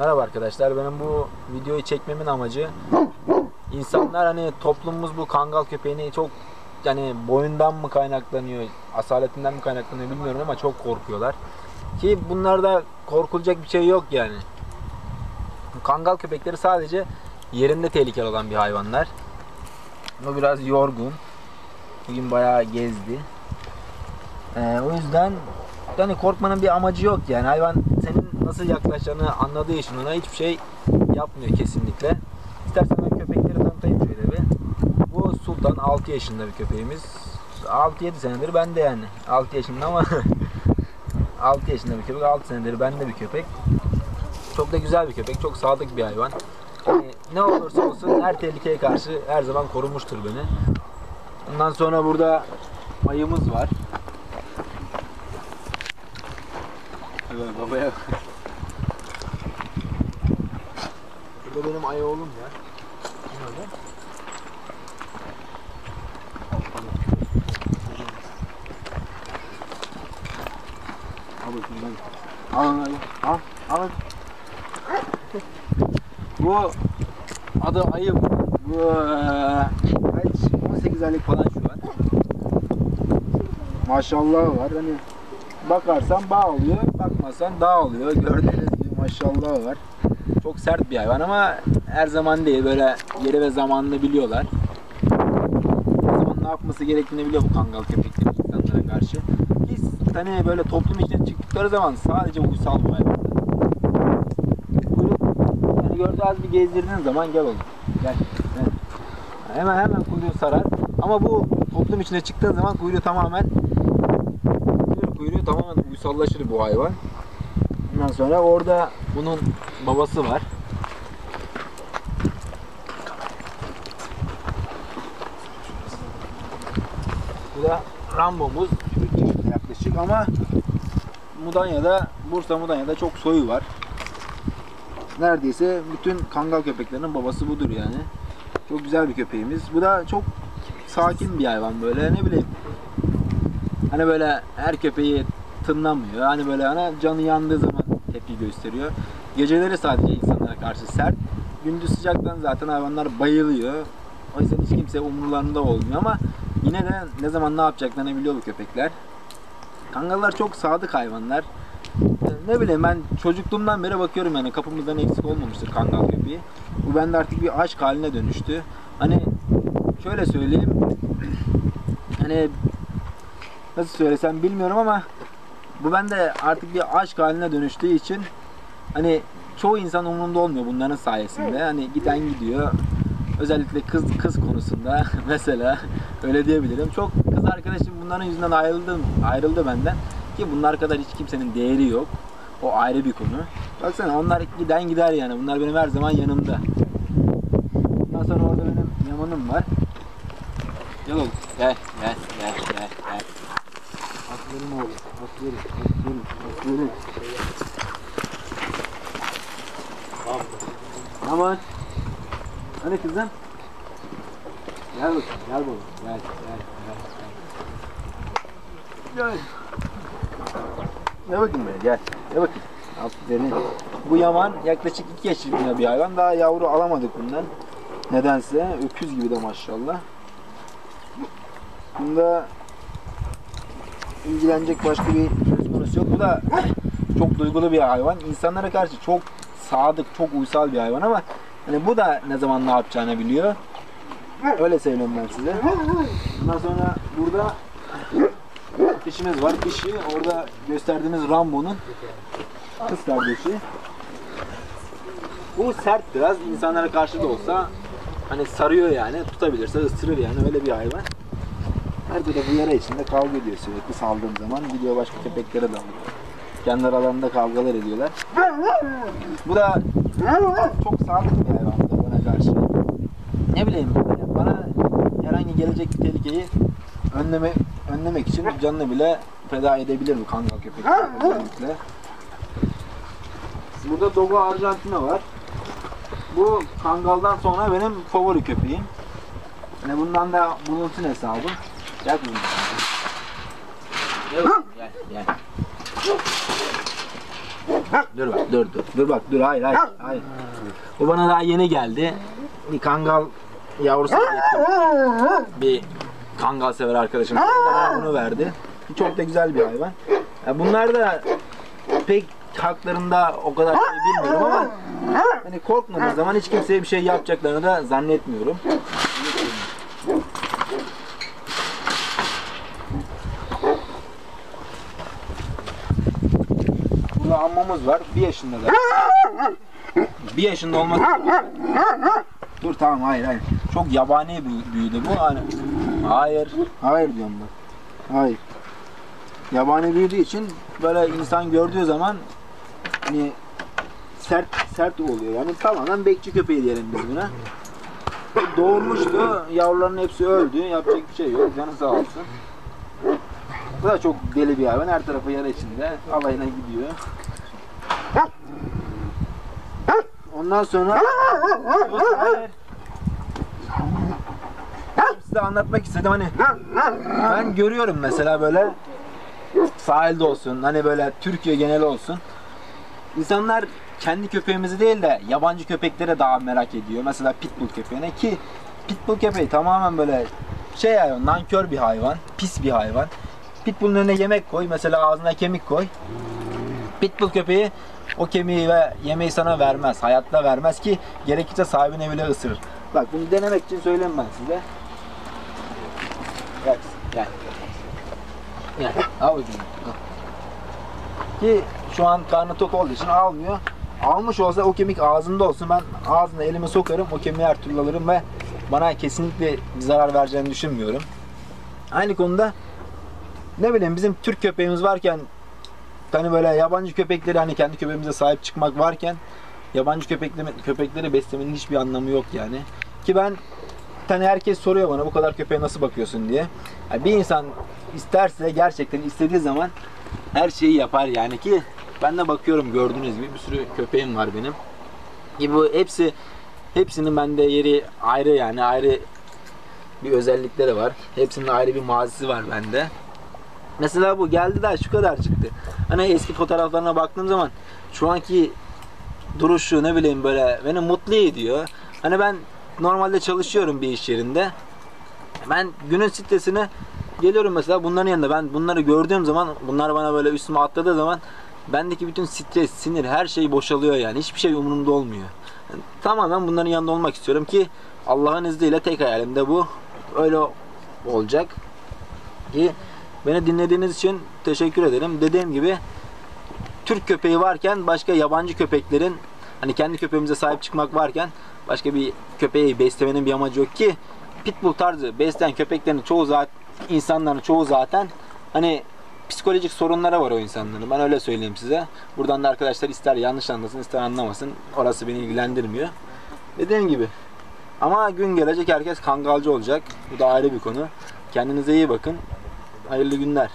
Merhaba arkadaşlar. Benim bu videoyu çekmemin amacı insanlar hani toplumumuz bu kangal köpeğini çok yani boyundan mı kaynaklanıyor, asaletinden mi kaynaklanıyor bilmiyorum ama çok korkuyorlar. Ki bunlarda korkulacak bir şey yok yani. Kangal köpekleri sadece yerinde tehlikeli olan bir hayvanlar. O biraz yorgun. Bugün bayağı gezdi. Ee, o yüzden yani korkmanın bir amacı yok yani. Hayvan nasıl yaklaşacağını anladığı için ona hiçbir şey yapmıyor kesinlikle. İstersen ben köpekleri tanıtayım şöyle bir. Bu Sultan 6 yaşında bir köpeğimiz. 6-7 senedir bende yani. 6 yaşında ama 6 yaşında bir köpek, 6 senedir bende bir köpek. Çok da güzel bir köpek, çok sadık bir hayvan. Yani ne olursa olsun her tehlikeye karşı her zaman korumuştur beni. Ondan sonra burada ayımız var. Evet babaya. Ayı oğlum ya. Kim öyle? Al bakayım ben. Al al al. Al. Bu adı ayı bu. Eee, kaç 18 aylık falan şu an. Maşallah var hani bakarsan bağ oluyor, bakmasan dağ oluyor. Gördüğünüz gibi maşallah var. Çok sert bir hayvan ama her zaman değil böyle yeri ve zamanını biliyorlar. O zaman ne yapması gerektiğini biliyor bu kangal köpekleri insanlara karşı. Biz hani böyle toplum içine çıktıkları zaman sadece uysal bu hayvanlar. Kuyruk yani gördüğü az bir gezdirdiğin zaman gel oğlum. Gel. gel. Hemen hemen kuyruğu sarar. Ama bu toplum içine çıktığın zaman kuyruğu tamamen kuyruğu tamamen uysallaşır bu hayvan. Ondan sonra orada bunun babası var. Bu da Rambo'muz. Yaklaşık ama Mudanya'da, Bursa Mudanya'da çok soyu var. Neredeyse bütün kangal köpeklerinin babası budur yani. Çok güzel bir köpeğimiz. Bu da çok sakin bir hayvan böyle ne bileyim. Hani böyle her köpeği tınlamıyor. Hani böyle hani canı yandığı zaman tepki gösteriyor. Geceleri sadece insanlara karşı sert. Gündüz sıcaktan zaten hayvanlar bayılıyor. O yüzden hiç kimse umurlarında olmuyor ama yine de ne zaman ne yapacaklarını biliyor bu köpekler. Kangallar çok sadık hayvanlar. Ne bileyim ben çocukluğumdan beri bakıyorum yani kapımızdan eksik olmamıştır kangal köpeği. Bu bende artık bir aşk haline dönüştü. Hani şöyle söyleyeyim. Hani nasıl söylesem bilmiyorum ama bu bende artık bir aşk haline dönüştüğü için hani çoğu insan umurunda olmuyor bunların sayesinde. Hani giden gidiyor. Özellikle kız kız konusunda mesela öyle diyebilirim. Çok kız arkadaşım bunların yüzünden ayrıldı, ayrıldı benden. Ki bunlar kadar hiç kimsenin değeri yok. O ayrı bir konu. Baksana onlar giden gider yani. Bunlar benim her zaman yanımda. Ondan sonra orada benim yamanım var. Gel oğlum. Gel, gel, gel, gel, gel. Aferin oğlum. Aferin, aferin, aferin. Aman. Hani kızım? Gel bakayım, gel oğlum. Gel, gel, gel. Gel. Gel bakayım buraya, gel. Gel bakayım. Aferin. Bu yaman yaklaşık 2 yaşında bir hayvan. Daha yavru alamadık bundan. Nedense öküz gibi de maşallah. Bunda ilgilenecek başka bir söz konusu yok. Bu da çok duygulu bir hayvan. İnsanlara karşı çok sadık, çok uysal bir hayvan ama hani bu da ne zaman ne yapacağını biliyor. Öyle söyleyeyim ben size. Ondan sonra burada dişimiz var. Dişi orada gösterdiğimiz Rambo'nun kız kardeşi. Bu sert biraz. insanlara karşı da olsa hani sarıyor yani. Tutabilirse ısırır yani. Öyle bir hayvan. Her türlü bu yara içinde kavga ediyor sürekli saldığım zaman. Gidiyor başka köpeklere dalıyor. Kendi aralarında kavgalar ediyorlar. Bu da çok sadık bir hayvandır bana karşı. Ne bileyim bana herhangi gelecek bir tehlikeyi önleme, önlemek için canını bile feda edebilir bu kangal köpek özellikle. Burada Dogo Arjantina var. Bu kangaldan sonra benim favori köpeğim. Yani bundan da bulunsun hesabım. Gel kızım. Gel, gel, gel. Dur bak dur dur. Dur bak dur hayır hayır hayır. Bu bana daha yeni geldi. Bir kangal yavrusu. Bir kangal sever arkadaşım. Bana bunu verdi. Çok da güzel bir hayvan. Bunlar da pek haklarında o kadar şey bilmiyorum ama hani korkmadığım zaman hiç kimseye bir şey yapacaklarını da zannetmiyorum. Burada ammamız var. Bir yaşında da. Bir yaşında olması Dur tamam hayır hayır. Çok yabani büyü- büyüdü bu. Hani hayır. Hayır diyorum ben. Hayır. Yabani büyüdüğü için böyle insan gördüğü zaman hani sert sert oluyor. Yani tamamen bekçi köpeği diyelim biz buna. Doğurmuştu. Yavruların hepsi öldü. Yapacak bir şey yok. Canı sağ olsun. Bu da çok deli bir hayvan. Her tarafı yara içinde. Alayına gidiyor. Ondan sonra Hayır. Size anlatmak istedim hani ben görüyorum mesela böyle sahilde olsun hani böyle Türkiye genel olsun insanlar kendi köpeğimizi değil de yabancı köpeklere daha merak ediyor. Mesela pitbull köpeğine ki pitbull köpeği tamamen böyle şey hayvan, nankör bir hayvan, pis bir hayvan. Pitbull'un önüne yemek koy, mesela ağzına kemik koy. Pitbull köpeği o kemiği ve yemeği sana vermez. Hayatta vermez ki gerekirse sahibine bile ısırır. Bak bunu denemek için söyleyeyim ben size. Gel. Gel. Gel. Al. Al. Ki şu an karnı tok olduğu için almıyor. Almış olsa o kemik ağzında olsun. Ben ağzına elimi sokarım. O kemiği her türlü alırım ve bana kesinlikle bir zarar vereceğini düşünmüyorum. Aynı konuda ne bileyim bizim Türk köpeğimiz varken hani böyle yabancı köpekleri hani kendi köpeğimize sahip çıkmak varken yabancı köpekleri, köpekleri beslemenin hiçbir anlamı yok yani. Ki ben hani herkes soruyor bana bu kadar köpeğe nasıl bakıyorsun diye. Yani bir insan isterse gerçekten istediği zaman her şeyi yapar yani ki ben de bakıyorum gördüğünüz gibi bir sürü köpeğim var benim. Ki bu hepsi hepsinin bende yeri ayrı yani ayrı bir özellikleri var. Hepsinin ayrı bir mazisi var bende. Mesela bu geldi daha şu kadar çıktı. Hani eski fotoğraflarına baktığım zaman şu anki duruşu ne bileyim böyle beni mutlu ediyor. Hani ben normalde çalışıyorum bir iş yerinde. Ben günün stresini geliyorum mesela bunların yanında ben bunları gördüğüm zaman bunlar bana böyle üstüme atladığı zaman bendeki bütün stres, sinir her şey boşalıyor yani. Hiçbir şey umurumda olmuyor. Yani tamamen bunların yanında olmak istiyorum ki Allah'ın izniyle tek hayalim de bu. Öyle olacak. Ki beni dinlediğiniz için teşekkür ederim. Dediğim gibi Türk köpeği varken başka yabancı köpeklerin hani kendi köpeğimize sahip çıkmak varken başka bir köpeği beslemenin bir amacı yok ki pitbull tarzı besleyen köpeklerin çoğu zaten insanların çoğu zaten hani psikolojik sorunlara var o insanların. Ben öyle söyleyeyim size. Buradan da arkadaşlar ister yanlış anlasın ister anlamasın. Orası beni ilgilendirmiyor. Dediğim gibi. Ama gün gelecek herkes kangalcı olacak. Bu da ayrı bir konu. Kendinize iyi bakın. Hayırlı günler.